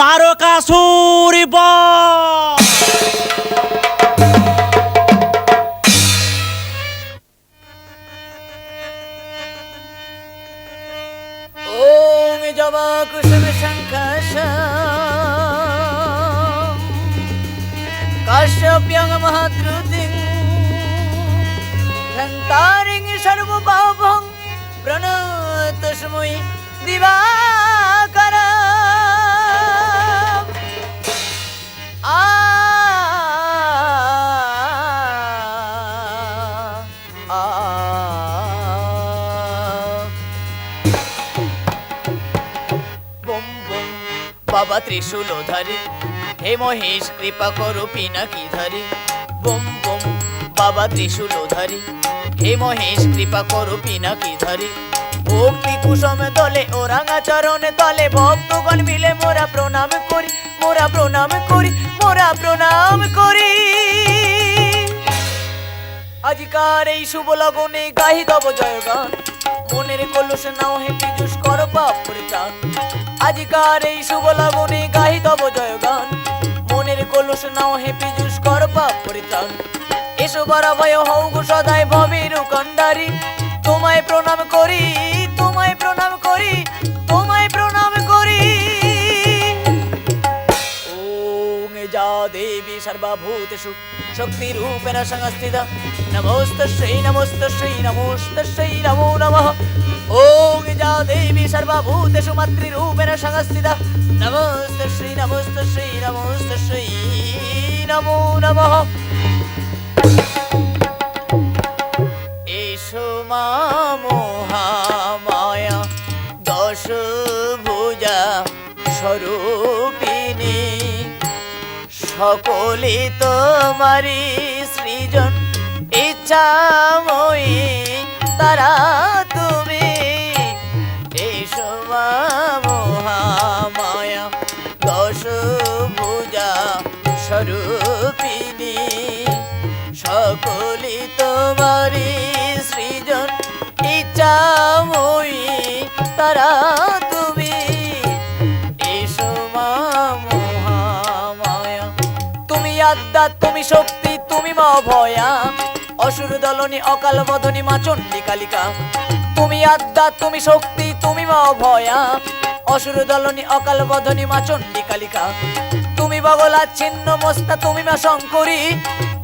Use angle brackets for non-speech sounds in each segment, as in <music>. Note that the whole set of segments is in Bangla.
তারকাসুর ওম জবা কুসুম শঙ্কাশ কাশ্যপ্যং মহাদ্রুতিং। ধন্তারিং সর্বপাপং প্রণতস্মৈ দিবাকর ত্রিশূল ধারি। হে মহেশ, কৃপা করো পিনাকি ধারি। বুম বুম, বাবা ত্রিশূল ধারি। হে মহেশ, কৃপা করো পিনাকি ধারি। ভক্তি কুসুম দলে ও রাঙা তলে ভক্তগণ মিলে মোরা প্রণাম করি, মোরা প্রণাম করি, মোরা প্রণাম করি। আজিকার এই শুভ লগনে গাহি তব জয়গান। মনের কলুষ নাও হে পীযুষ কর পাপ পরিত্রাণ আজিকার এই শুভ লগনে গাহি তব জয়গান মনের কলুষ নাও হে পীযুষ কর পাপ পরিত্রাণ। এসো বরা ভয় হও গো সদাই ভবের কন্ডারি তোমায় প্রণাম করি, তোমায় প্রণাম করি, তোমায় প্রণাম ওং যা দেবী সর্বভূতেষু, শক্তিরূপেণ সংস্থিতা। নমস্তস্যৈ নমস্তস্যৈ নমস্তস্যৈ, নমো নমঃ। ওং যা দেবী সর্বভূতেষু, মাতৃরূপেণ সংস্থিতা। নমস্তস্যৈ নমস্তস্যৈ নমস্তস্যৈ সকলে তোমারি সৃজন ইচ্ছাময়ী, তারা তুমি এসো মহামায়া, দশ ভুজা স্বরূপিণী। সকলি তোমারি সৃজন ইচ্ছাময়ী, তারা আদ্যা তুমি শক্তি, তুমি মা ভয়া অসুর দলনী, অকাল বদনী মা চণ্ডী কালিকা তুমি আদ্যা তুমি শক্তি, তুমি মা ভয়া অসুর দলনী, অকাল বদনী মা চণ্ডী কালিকা তুমি বগলা, ছিন্ন, মস্তা, তুমি মা শঙ্করী।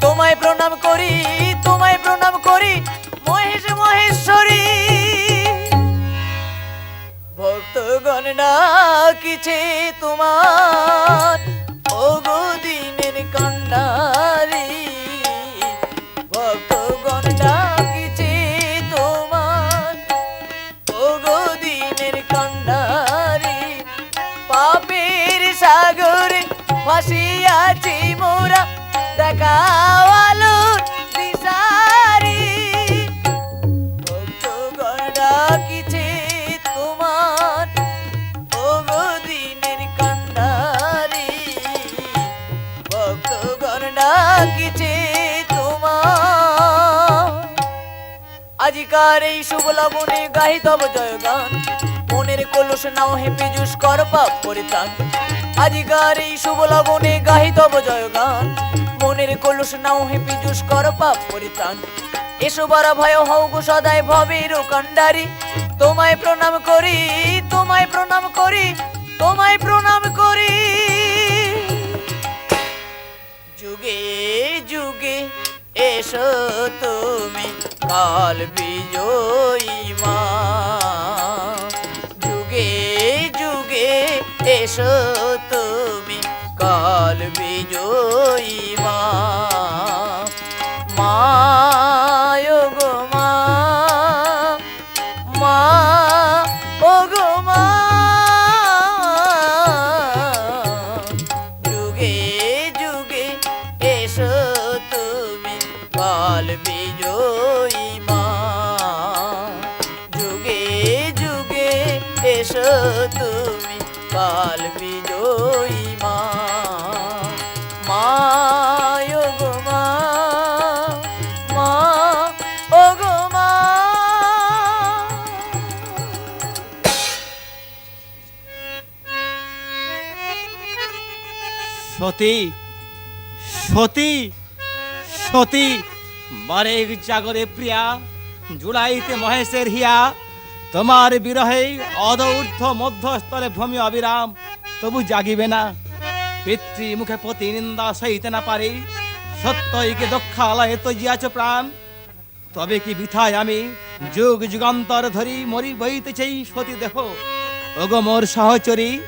তোমায় প্রণাম করি, তোমায় প্রণাম করি মহেশ মহেশ্বরী। ভক্তগণ ডাকিছে তোমার। ওগো দিনের কন্ডারি ভক্তগণ ডাকিছে তোমার। ওগো দিনের কন্ডারি পাপের সাগরে ভাসিয়াছি মোরা। দেখাও আজিকার এই শুভ লবণে গাহি তব জয়গান। মনের কলুষ নাও হে পীযুষ কর পাপ পরিত্রাণ। আজিকার এই শুভ লবণে গাহি তব জয়গান। মনের কলুষ নাও হে পীযুষ কর পাপ পরিত্রাণ। এসো বড় ভয় হও গো সদাই ভবের কন্ডারি তোমায় প্রণাম করি, তোমায় প্রণাম করি, তোমায় প্রণাম করি। যুগে যুগে এসো তুমি। কাল বিজয়ী মা। যুগে যুগে এসো তুমি কাল বিজয়ী মা। মায় তুমি কাল বিজয়ী মা। সতী সতী সতী বারেক জাগরে প্রিয়া জুলাইতে মহেশের হিয়া তোমার বিরহে অদৌর্ধ মধ্যস্থলে ভূমি অবিরাম, তবু জাগিবে না। পিতৃ মুখে পতি নিন্দা সইতে না পারি। সত্যই সত্যইকে দক্ষালয়ে তজিয়াছ প্রাণ? তবে কি বিথায় আমি? যুগ যুগান্তর ধরি মরি বইতেছেই সতী দেহ। ওগো মোর সহচরী,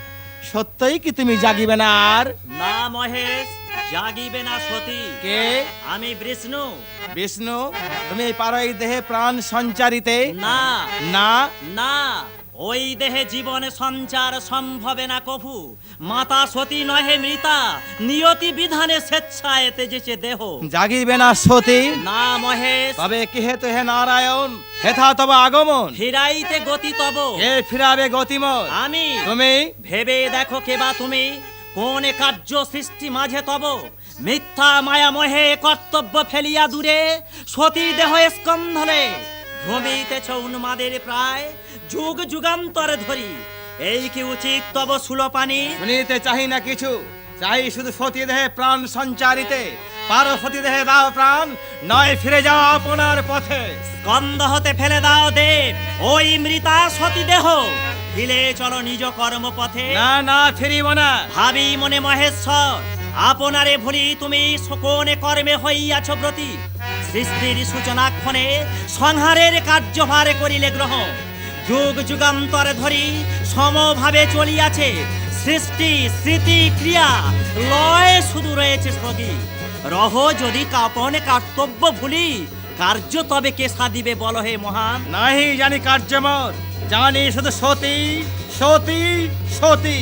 সত্যই কি তুমি জাগিবে না আর? না মহেশ জাগিবে না সতী। কে? আমি বিষ্ণু। বিষ্ণু তুমি পারো এই দেহে প্রাণ সঞ্চারিতে? না। না? না। ওই দেহে জীবনে সঞ্চার সম্ভবে না কভু। মাতা সতী নহে মৃতা নিয়তি বিধানে স্বেচ্ছায় তেজেছে দেহ। জাগিবে না সতী? না মহেশ। তবে কে হেতু হে নারায়ণ? হেথা তব আগমন। ফিরাইতে গতি তব। কে ফিরাবে গতিমত আমি। তুমি? ভেবে দেখো কেবা তুমি। কোন কার্য সৃষ্টি মাঝে তব? মিথ্যা মায়া মহে কর্তব্য ফেলিয়া দূরে, সতী দেহ স্কন্ধলে ভ্রমিতেছ উন্মাদের প্রায় যুগ যুগান্তর ধরি। এই কি উচিত তব সুলপানি? শুনিতে চাহি না কিছু। চাই শুধু সতী দেহে প্রাণ সঞ্চারিতে। পারো সতী দেহে দাও প্রাণ নয় ফিরে যাও আপনার পথে। স্কন্ধ হতে ফেলে দাও দেব ওই মৃতা সতী দেহ। ফিলে চলো নিজ কর্মপথে। না না ফিরিব না। ভাবি মনে মহেশ্বর আপনারে ভুলি তুমি সকনে কর্মে হইয়াছ ব্রতী। সৃষ্টির সূচনাক্ষণে সংহারের কার্যভার করিলে গ্রহণ যুগ যুগান্তর ধরি সমভাবে চলিয়াছে। সৃষ্টি স্মৃতি ক্রিয়া লয় শুধু রয়েছে স্থগি। রহ যদি কাপনে কর্তব্য ভুলি কার্য তবে কে সাদিবে বল হে মহান? নাহি জানি কার্যমর জানি শুধু সতী সতী সতী।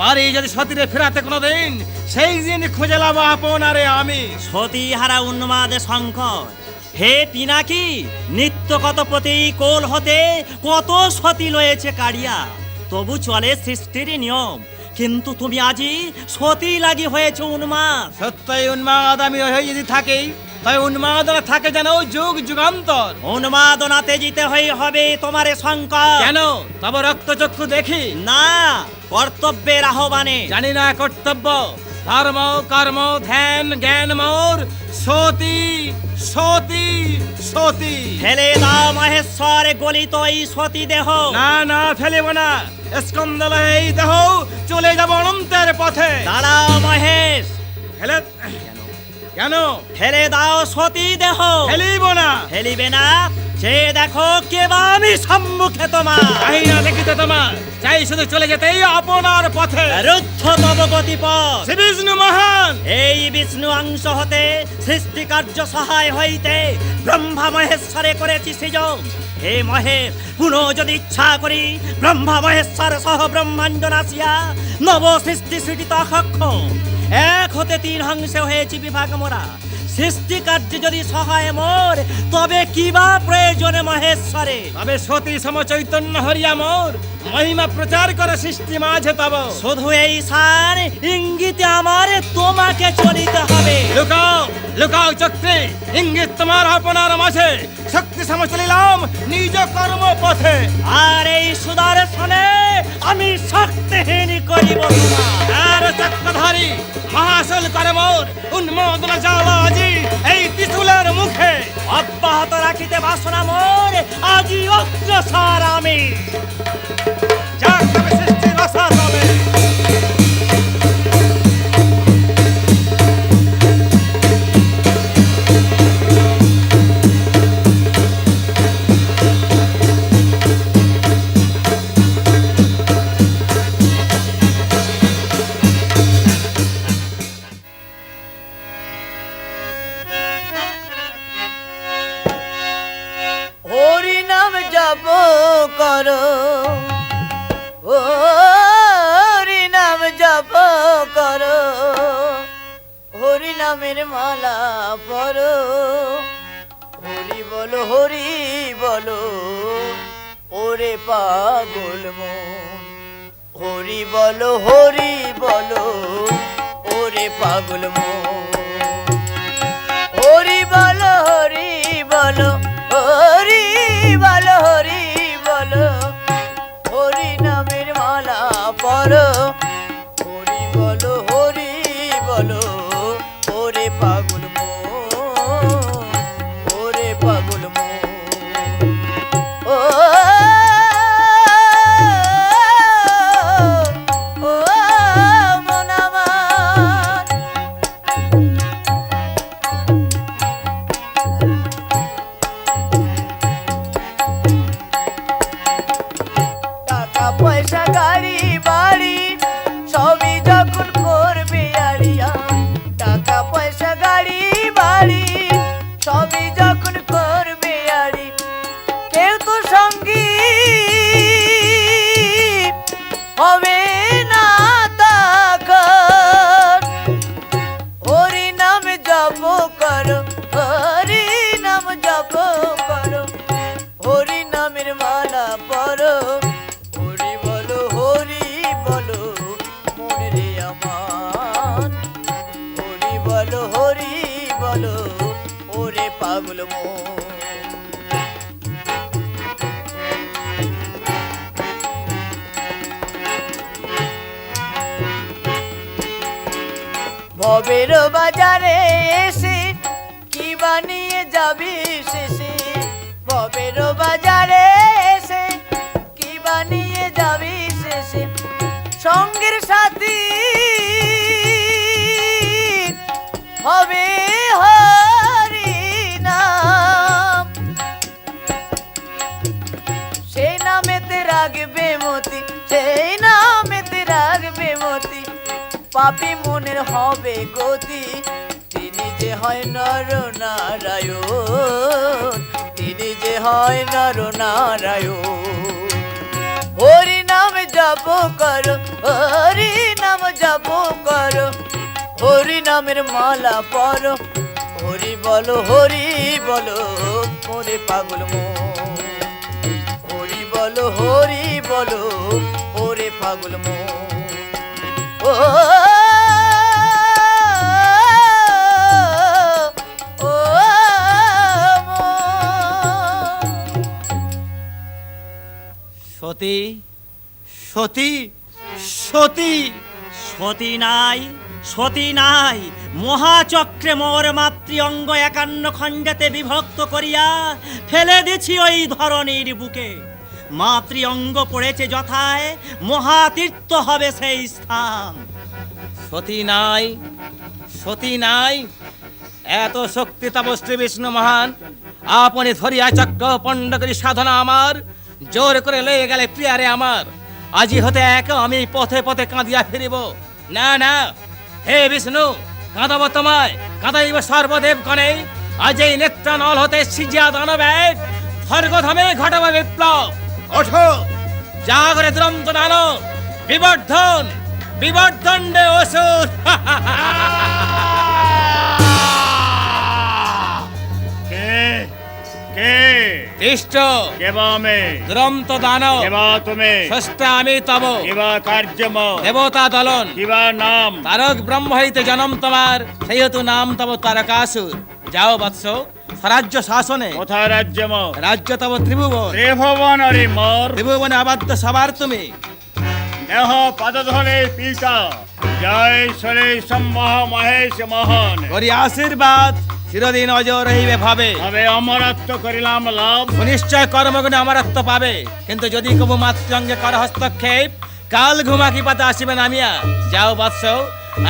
পারি যদি সতীরে ফেরাতে কোনো দিন সেই দিন খুঁজে লাভ আপনারে আমি। সতী হারা উন্মাদে শঙ্কর হে পিনাকি নিত্য কত প্রতি কোল হতে কত সতী লয়েছে কাড়িয়া তবু চলে সৃষ্টির নিয়ম। কিন্তু তুমি আজই সতী লাগি হয়েছে উন্মাদ। সত্যই উন্মাদ আমি হয়ে যদি থাকি তাই উন্মাদনা থাকে যেন যুগ যুগান্তর। উন্মাদনাতে জিতে হয়ে হবে তোমারে শঙ্কর কেন? তব রক্তচক্ষু দেখি। না কর্তব্যের আহ্বানে। জানি না কর্তব্য। ধর্ম কর্ম ধ্যান জ্ঞান মোর সতী সতী সতী। ফেলে দাও মহেশ্বর গলিত এই সতী দেহ। না না ফেলিব না। স্কন্দল এই দেহ চলে যাব অনন্তের পথে। দাঁড়াও মহেশ। ফেলে কেন? ফেলে দাও সতী দেহ। ফেলিব না। ফেলিবে না। সে দেখো কেবা আমি সম্মুখে তোমার। চাই না দেখিতে তোমার? চাই শুধু চলে যেতেই আপনার পথে। রুদ্ধ তব গতিপথ। শ্রী বিষ্ণু মহান। এই বিষ্ণু অংশ হতে সৃষ্টি কার্য সহায় হইতে ব্রহ্মা মহেশ্বরে করেছি সৃজন। হে মহেশ পুনঃ যদি ইচ্ছা করি ব্রহ্মা মহেশ্বর সহ ব্রহ্মাণ্ড নাসিয়া নব সৃষ্টি সৃজিত অক্ষক্ষ। এক হতে তিন অংশে হয়েছি বিভাগ মোরা। সৃষ্টি কার্যে যদি সহায় মোর তবে কিবা প্রয়োজনে মহেশ্বরে? তবে সতী সম চৈতন্য হরিয়া মোর মহিমা প্রচার করে সৃষ্টি মাঝে তব। শুধু এই সার ইঙ্গিতে আমার তোমাকে চলিতে হবে। লুকাও লুকাও চক্রে ইঙ্গিত তোমার আপনার মাঝে। শক্তি সম চলিলাম নিজ কর্ম পথে আর এই সুদর্শনে আমি শক্তিহীন করিব চক্রধারী মহাসল করে মোর জাল আজি এই ত্রিশুলের মুখে। অব্যাহত রাখিতে বাসনা মোর, আজি অগ্রসর আমি। যাক করো। হরি নাম জপ করো। হরি নামের মালা পরো। হরি বলো হরি বলো, ওরে পাগল মন। হরি বলো হরি বলো, ওরে পাগল মন। হরি বলো হরি বলো হরি ভবের বাজারে এসে? কি বানিয়ে যাবি শেষে? ভবের বাজারে এসে? কি বানিয়ে যাবি শেষে? সঙ্গের সাথী হবে পাপি মনের হবে গতি। তিনি যে হয় নর নারায়ণ, তিনি যে হয় নর নারায়ণ। হরি নাম জপ করো, হরি নাম জপ করো, হরি নামের মালা পরো। হরি বলো হরি বলো মোরে পাগল মন। হরি বলো হরি বলো, ওরে পাগল মন। সতী সতী সতী। সতী নাই সতী নাই। মহাচক্রে মোর মাতৃ অঙ্গ একান্ন খণ্ডেতে বিভক্ত করিয়া ফেলে দিছি ওই ধরনের বুকে। মাতৃ অঙ্গ পড়েছে যথায়, মহাতীর্থ হবে সেই স্থান। সতী নাই সতী নাই, এত শক্তি তব শ্রী বিষ্ণু মহান, আপনি ধরিয়া চক্র পণ্ড করি সাধনা আমার, জোর করে লয়ে গেলে প্রিয়ারে আমার। আজি হতে এক আমি পথে পথে কাঁদিয়া ফিরিব। না না, হে বিষ্ণু, কাঁদাব তোমায়, কাঁদাইব সর্বদেব কনে আজ এই নেত্রানল হতে সিজিয়া দানবে স্বর্গধামে ঘটাব বিপ্লব। ওঠো জাগরে দুরন্ত দানব বিবর্ধন বিবর্ধন্ডে অসুর। কে? কে? তিষ্ঠ কেবা মে দুরন্ত দানব কেবা তুমি? ষষ্ঠা আমি তব। কেবা কার্যম? দেবতা দলন। কিবা নাম? তারক ব্রহ্ম হইতে জনম তোমার। সেই হেতু নাম তব তারকাসুর। যাও বৎস। স্বরাজ্য শাসনে। কোথা রাজ্যম রাজ্য তব ত্রিভুবন। ত্রিভুবন হরি মোর। ত্রিভুবনে আবাদ্য সবার তুমি। দেহ পদধরে পিতা জয় শ্রী সম্মহ মহেশ মোহন। করি আশীর্বাদ চিরদিন অজয় রহিবে ভাবে। তবে অমরত্ব করিলাম লাভ। নিশ্চয় কর্মগুণে অমরত্ব পাবে। কিন্তু যদি কবু মাতৃঙ্গে কর হস্তক্ষেপ কাল ঘুমাকি পাতে আসিবে নামিয়া? যাও বৎস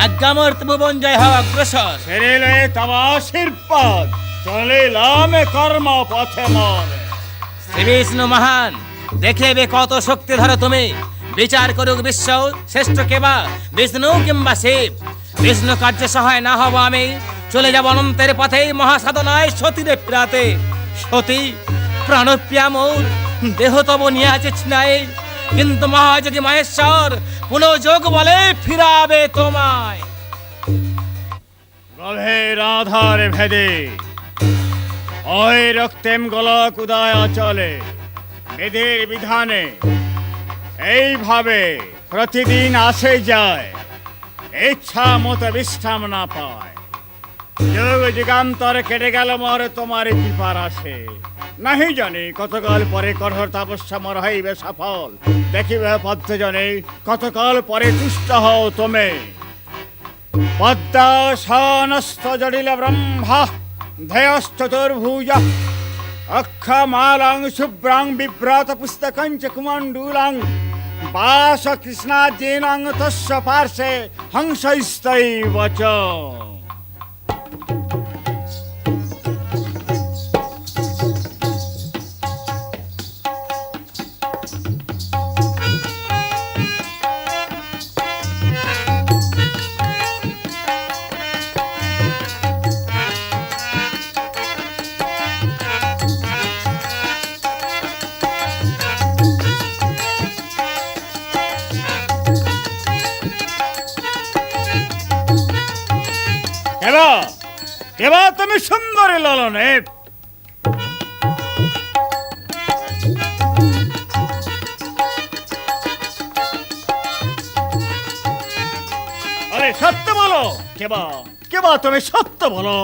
আজ্ঞামর ভুবন জয় হও অগ্রসর। ফেরিলে তব আশীর্বাদ চলিলাম কর্ম পথে মোর শ্রী বিষ্ণু মহান দেখেবে কত শক্তি ধরো তুমি। বিচার করুক বিশ্ব শ্রেষ্ঠ কেবা, বিষ্ণু কিংবা শিব। বিষ্ণু কার্যে সহায় না হব আমি, চলে যাব অনন্তের পথে মহাসাধনায় সতীরে ফিরাতে। সতী, প্রাণপ্রিয়া মৌর, দেহ তব নিয়ে আছে ছিনাই কিন্তু মহাযোগী মহেশ্বর পুনঃযোগ বলে ফিরাবে তোমায়। গভীর আধার ভেদে। ওই রক্তেম গলক উদয় চলে বিধির বিধানে। এইভাবে প্রতিদিন আসে যায়, ইচ্ছা মতো বিশ্রাম না পায়। যুগ যুগান্তর কেটে গেল মর তোমার কৃপার আসে। নাহি জানি কতকাল পরে কঠোর তপস্যা মর হইবে সফল। দেখিবে পথ জনে কতকাল পরে তুষ্ট হও তুমি। পদ্মাসনস্থ জটিল ব্রহ্মা। ধয়শ্চতুর্ভুজ অক্ষমালাং শুভ্রাং বিভ্রাত পুস্তকং চ কুমণ্ডূলাং বাস কৃষ্ণাজীনাং তস্য পার্শ্বে এবার এবার তুমি সুন্দরী ললনে। আরে সত্য বলো কেবা কেবা তুমি সত্য বলো?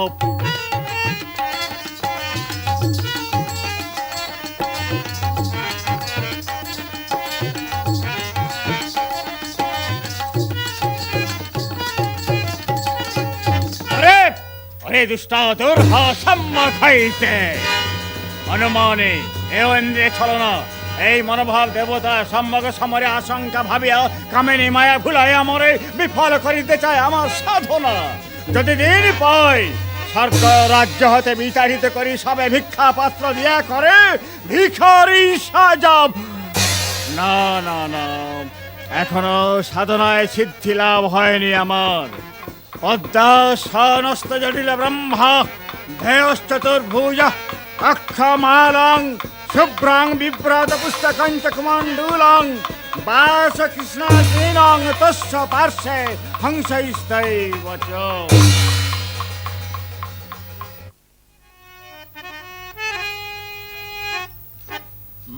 আরে দুষ্টা দুর্হাসম্য খাইতে অনুমানে এও ইন্দ্রিয় ছলনা, এই মনোভাব দেবতা সম্যক সমরে আশঙ্কা ভাবিয়া কামিনী মায়া ভুলাই আমরে বিফল করিতে চায় আমার সাধনা। যদি দিন পাই সরকার রাজ্য হতে বিতাড়িত করি সবে ভিক্ষা পাত্র দিয়া করে ভিখারি সাজাব। না না না, এখনও সাধনায় সিদ্ধি লাভ হয়নি আমার। পদ্মা সনস্ত জটিল ব্রহ্মা ধেয়শ্চতুর্ভুজ অক্ষমালং, শুভ্রাং বিভ্রাত পুস্তকং চ কুমণ্ডূলং বাস কৃষ্ণাদীনং তস্য পার্শ্বে হংসৈস্তৈব চ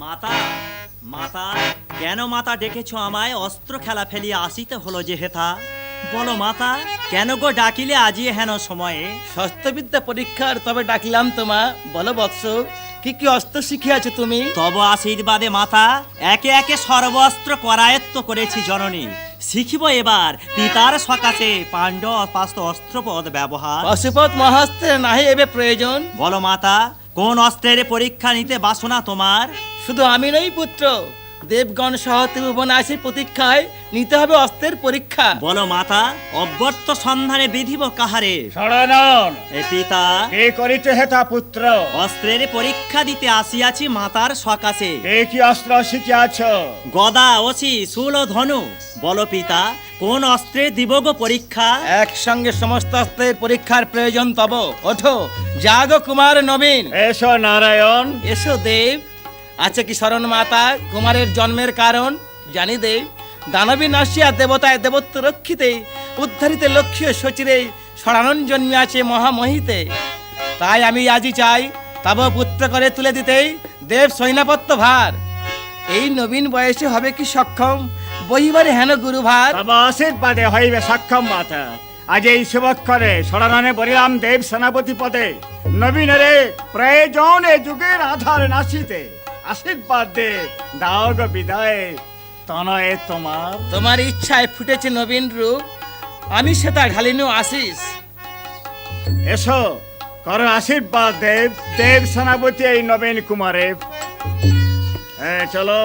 মাতা মাতা, কেন মাতা ডেকেছো আমায় অস্ত্র খেলা ফেলিয়া আসিতে হলো যে হেথা? বলো মাতা কেন গো ডাকিলে আজি হেন সময়ে? শস্ত্রবিদ্যা পরীক্ষার তবে ডাকিলাম তোমা বলো বৎস কি কি অস্ত্র শিখিয়াছো তুমি? তব আশীর্বাদে মাতা একে একে সর্বস্ত্র করায়ত্ত করেছি জননী। শিখিব এবার পিতার সকাশে পাস্ত অস্ত্রপদ ব্যবহার। পশুপত মহাস্ত্রের নাহি এবে প্রয়োজন? বলো মাতা কোন অস্ত্রের পরীক্ষা নিতে বাসনা তোমার? শুধু আমি নই পুত্র দেবগণ সহ ত্রিভুবন আসি প্রতীক্ষায় নিতে হবে অস্ত্রের পরীক্ষা। বলো মাতা অব্যর্থ সন্ধানে বিধিব কাহারে? শরণন। এ পিতা কে করিতে হেতা পুত্র? অস্ত্রের পরীক্ষা দিতে আসিয়াছি মাতার সকাশে। কে কি অস্ত্র শিখিয়াছ? গদা অসি শূল ধনু। বলো পিতা কোন অস্ত্রে দিব গো পরীক্ষা? একসঙ্গে সমস্ত অস্ত্রের পরীক্ষার প্রয়োজন তব। ওঠো জাগ কুমার নবীন। এসো নারায়ণ। এসো দেব। আছে কি শরণ মাতা কুমারের জন্মের কারণ? জানি দেব দানবী নাসিয়া দেবতায় দেবত্ব রক্ষিতে উদ্ধারিতে লক্ষ্য সচিরে সরানন জন্মে আছে মহামহিতে। তাই আমি আজি চাই, তব পুত্র করে তুলে দিতেই দেব সৈনাপত্য ভার। এই নবীন বয়সে হবে কি সক্ষম? বহিবারে হেন গুরুভার। তব আশীর্বাদে হইবে সক্ষম মাতা। আজ এই শুভক্ষরে ষড়াননে বলিলাম দেব সেনাপতি পদে, নবীনরে প্রয়োজন এ যুগের আধার নাসিতে। আশীর্বাদ দে। দাও গো বিদায়। তনয়ে তোমার। তোমার ইচ্ছায় ফুটেছে নবীন রূপ। আমি সেটা ঢালিনু আসিস এসো কর আশীর্বাদ দেব। দেব সেনাপতি এই নবীন কুমারে। হ্যাঁ চলো।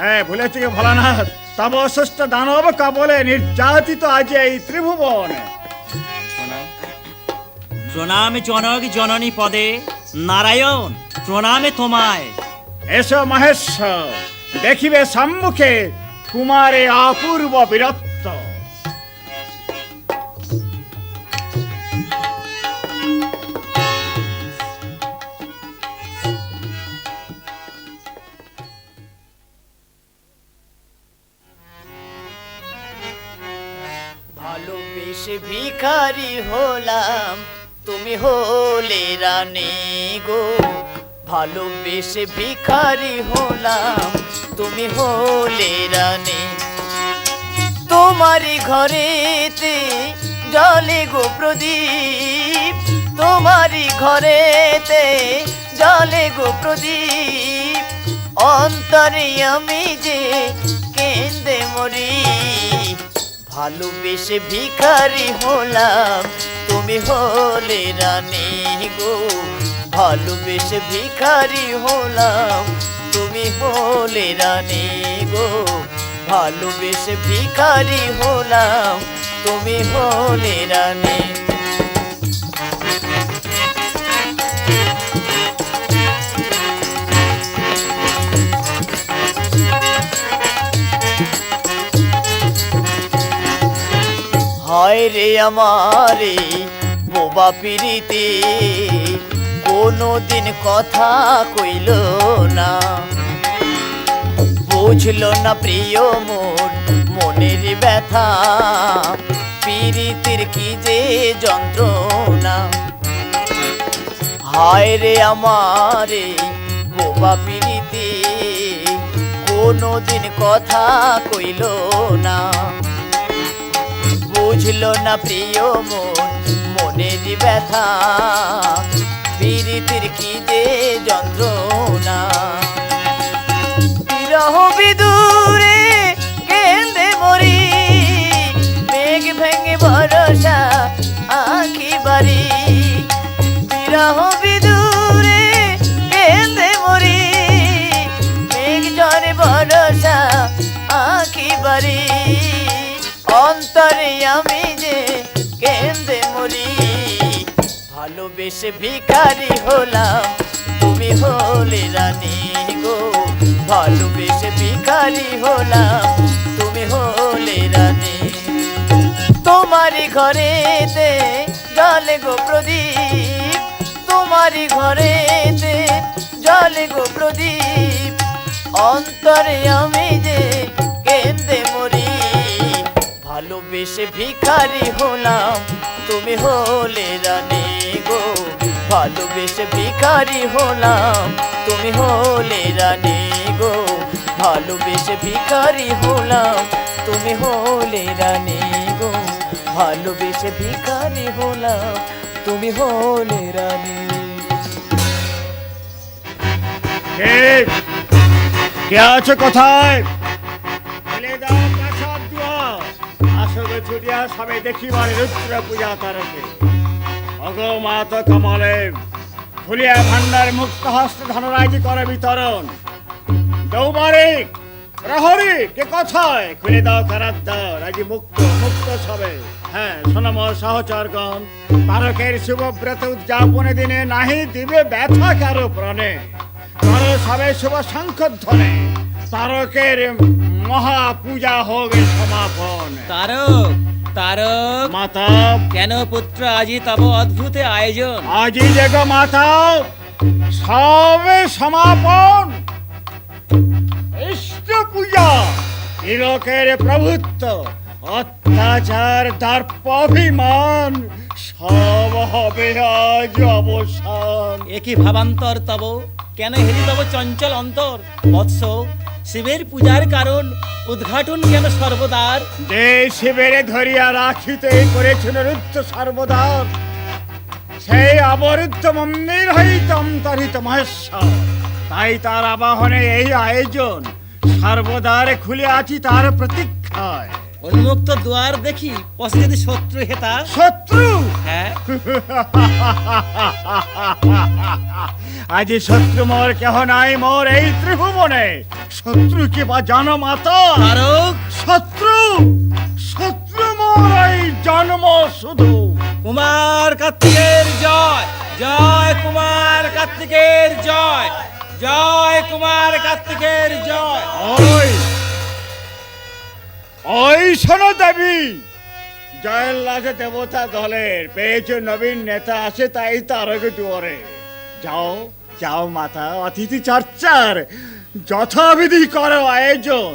হ্যাঁ ভুলে থেকে ভোলানাথ তব অসুস্থ দানব কাবলে নির্যাতিত আজ এই ত্রিভুবন। প্রণাম জনক জননী পদে। নারায়ণ প্রণামে তোমায়। এসো মহেশ দেখিবে সম্মুখে কুমারে অপূর্ব বীরত্ব। ভিখারি হলাম তুমি হলে রানী গো। ভালোবেসে ভিখারি হলাম, তুমি হলে রানী। তোমারই ঘরেতে জলে গো প্রদীপ, তোমারই ঘরেতে জলে গো প্রদীপ। অন্তরে আমি যে কেন্দে মরি, ভালোবেসে ভিখারি হলাম, তুমি হলে রানী গো। ভালোবেসে ভিখারি হলাম। তুমি হলে রানী গো। ভালোবেসে ভিখারি হলাম। তুমি হলে রানী। হায় রে আমারে, বোবা পিরিতে। কোনো দিন কথা কইল না। বুঝলো না প্রিয় মোর মনের ব্যথা। পিরিতির কি যে যন্ত্রণা। হায় রে আমারে বোবা পিরিতে কোনো দিন কথা কইল না। বুঝলো না প্রিয় মন, মনের ব্যথা। পীড়িতির কি যে যন্ত্রণা? বিরহ বিদূরে কেন্দ্রে মরি মেঘ ভেঙে ভরসা আঁকি বাড়ি। বিরহ ভালোবেসে ভিখারি হলাম। তুমি হলে রানী গো ভালোবেসে ভিখারি হলাম। তুমি হলে রানী। তোমারই ঘরেতে জলে গো প্রদীপ। তোমারই ঘরেতে জলে গো প্রদীপ। অন্তরে আমি যে কেন্দে মরি ভালোবেসে ভিখারি হলাম। তুমি হলে রানী গো। ভালোবেসে ভিখারি হলাম, তুমি হলে রানী গো। ভালোবেসে ভিখারি হলাম, তুমি হলে রানী গো। ভালোবেসে ভিখারি হলাম, তুমি হলে রানী। কে? কে আছো কোথায়? আসবে ছুটিয়া সবে দেখিবার রুদ্র পূজা তারকে। অগ মাত কমলে। ফুলিয়া ভান্ডার মুক্ত হস্ত ধনরাজি করে বিতরণ। দৌবারিক প্রহরী, কে কথায়? খুলে দাও কারার দ্বার আজ মুক্ত মুক্ত সবে হ্যাঁ সোনম সহচরগণ তারকের শুভব্রত উদযাপনে দিনে নাহি দিবে ব্যথা কারও প্রাণে। করো সবে শুভ শঙ্খধ্বনে তারকের মহা পূজা হোক সমাপন। তারক! তারক। মাতা কেন পুত্র আজি তব অদ্ভুত আয়োজন। আজি গো মাতা সবে সমাপন। ইষ্ট পূজা তিলকের প্রভুত্ব অত্যাচার দর্প অভিমান সব হবে আজ অবসান। একই ভাবান্তর তব? কেন হেরি তব চঞ্চল অন্তর? বৎস শিবের পূজার কারণ উদ্ঘাটন কেন সর্বদার? যে শিবের ধরিয়া রাখিতে করেছিল রুদ্ধ সর্বদার, সেই অবরুদ্ধ মন্দির হইত অন্তরিত মহেশ্বর। তাই তার আবাহনে এই আয়োজন সর্বদার খুলে আছি তার প্রতীক্ষায়। উন্মুক্ত দুয়ার দেখি পশে যদি শত্রু হেতা শত্রু? হ্যাঁ। <laughs> আজি শত্রু মোর কেহ নাই মোর এই ত্রিভুবনে। শত্রু কি বা জানো মাতা? তারক। শত্রু? শত্রু মোর এই জন্ম শুধু। কুমার কার্তিকের জয় জয় কুমার কার্তিকের জয় জয় কুমার কার্তিকের জয়। ওই ওই শোনো দেবী। জয়ের লাগে দেবতা দলের পেয়েছে নবীন নেতা আছে তাই তারক দুয়ারে। যাও যাও মাতা অতিথি চর্চার যথাবিধি করো আয়োজন।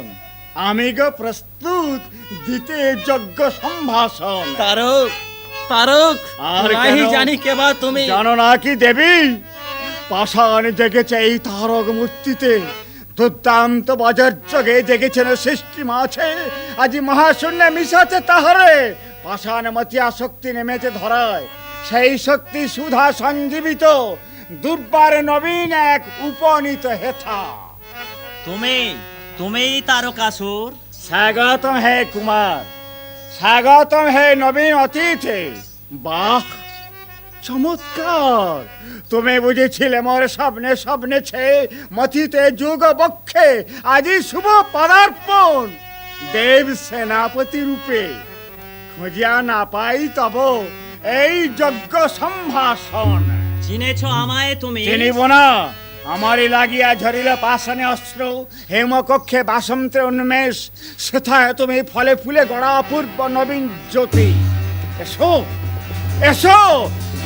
আমি গো প্রস্তুত দিতে যজ্ঞ সম্ভাষণ। তারক তারক আর নাহি জানি কেবা তুমি। জানো না কি দেবী? পাষাণ জেগেছে এই তারক মূর্তিতে। দুর্দান্ত বাজার জগে জেগেছেন সৃষ্টি মাছে। আজি মহাশূন্য মিশাছে তাহারে। পাষাণ মতিয়া শক্তি নেমেছে ধরায়। সেই শক্তি সুধা সঞ্জীবিত। দুর্বার নবীন এক উপনীত হেথা। তুমি তুমি তারকাসুর? স্বাগত হে কুমার। স্বাগতম হে নবীন অতিথি। বাহ! চমৎকার। তুমি বুঝেছিলে মোর স্বপ্নে স্বপ্নেছে মথিতে যুগ বক্ষে আজি শুভ পদার্পণ। দেব সেনাপতি রূপে খুঁজিয়া না পাই তব এই যজ্ঞ সম্ভাষণ। চিনেছ আমায় তুমি? চিনিব না। আমারই লাগিয়া ঝরিল পাশানে অস্ত্র হেমকক্ষে বাসন্তের উন্মেষ। সেথায় তুমি ফলে ফুলে গড়া অপূর্ব নবীন জ্যোতি। এসো এসো!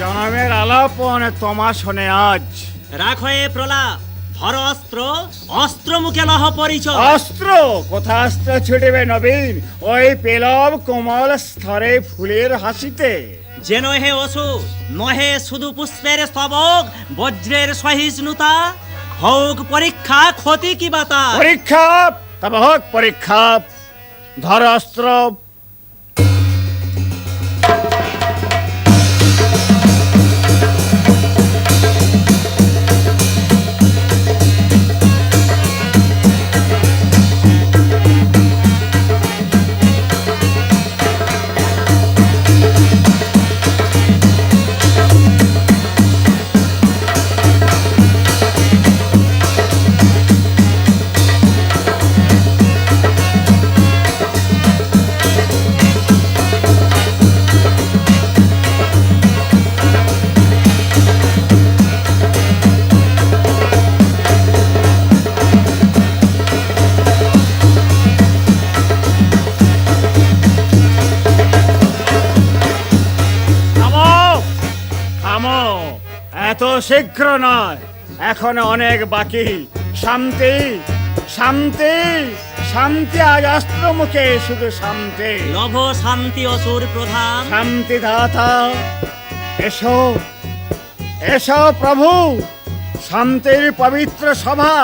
জনমের আলাপন তোমা শোনে আজ। রাখো এ প্রলাপ ধর অস্ত্র অস্ত্র মুখে লহ পরিচয়। অস্ত্র কোথা অস্ত্র ছুটিবে নবীন? ওই পেলব কোমল স্তরে ফুলের হাসিতে। যে নহে ওষুধ নহে শুধু পুষ্পের স্তবক বজ্রের সহিষ্ণুতা। হোক পরীক্ষা ক্ষতি কি বাতা পরীক্ষা তবে হোক পরীক্ষা। ধর অস্ত্র শীঘ্র নয়। এখন অনেক বাকি। শান্তি শান্তি শান্তি আজ অস্ত্র মুখে শুধু শান্তি। লভ শান্তি অসুর প্রধান। শান্তি দাতা এসো এসো প্রভু। শান্তির পবিত্র সভা।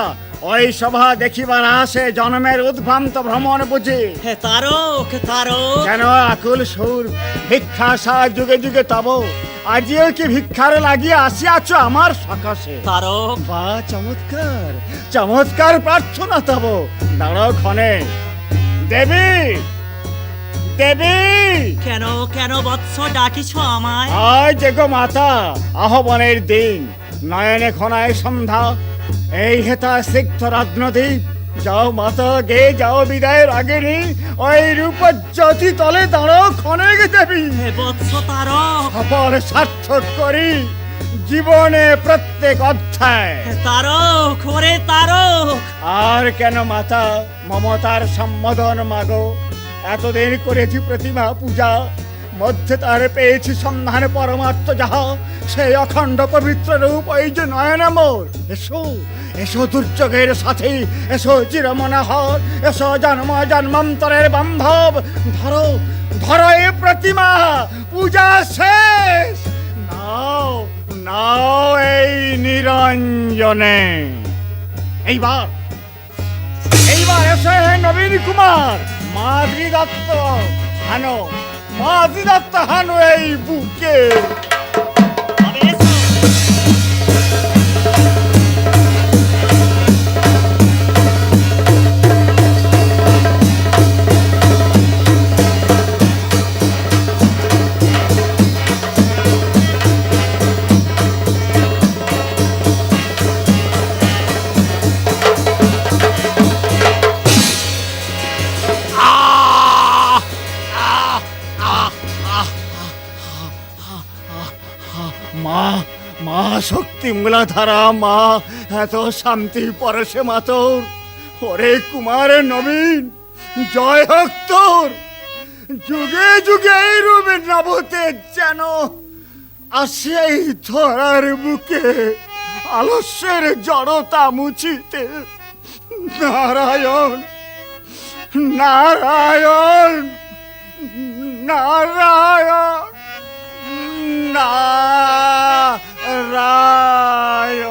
ওই সভা দেখিবার আসে জন্মের উদ্ভ্রান্ত ভ্রমণ বুঝি। হে তারক তারক। যেন আকুল সুর? ভিক্ষা সা যুগে যুগে তব। আজিও কি ভিক্ষার লাগিয়ে আসিয়াছ আমার সকাশে? তারক। বা চমৎকার চমৎকার প্রার্থনা তব। দাঁড়াও ক্ষণে। দেবী! দেবী! কেন কেন বৎস ডাকিছ আমায়? আজ গো মাতা আহ্বানের দিন। নয়নে খনায় সন্ধ্যা। এই হেতা সিক্ত রত্নদ্বীপ যাও মাতা গে যাও বিদায়ের আগেনি ওই রূপজ্যোতি তলে দাঁড়াও ক্ষণে দেবী। তারক সার্থক করি জীবনে প্রত্যেক অধ্যায়। তারক ওরে তারক। আর কেন মাতা মমতার সম্বোধন মাগো? এতদিন করেছি প্রতিমা পূজা মধ্যে তার পেয়েছি সন্ধান পরমার্থ যাহা সেই অখণ্ড পবিত্র রূপ, ওই যে নয়ন মোর। এসো এসো দুর্যোগের সাথে, এসো চিরমনোহর, এসো জন্ম জন্মান্তরের বান্ধব। ধরো ধরো এ প্রতিমা, পূজা শেষ। নাও নাও এই নিরঞ্জনে। এইবার এইবার এসে হে নবীন কুমার মাদ্রি দত্ত হানো মাদ্রি দত্ত হানো এই বুকে। মূলাধারা মা, এত শান্তি পরশে মাতর ওরে কুমার নবীন, জয় হোক তোর। যুগে যুগে এই রূপে নবতে যেন আসে এই ধরার বুকে আলস্যের জড়তা মুছিতে নারায়ণ নারায়ণ নারায়ণ। না রায়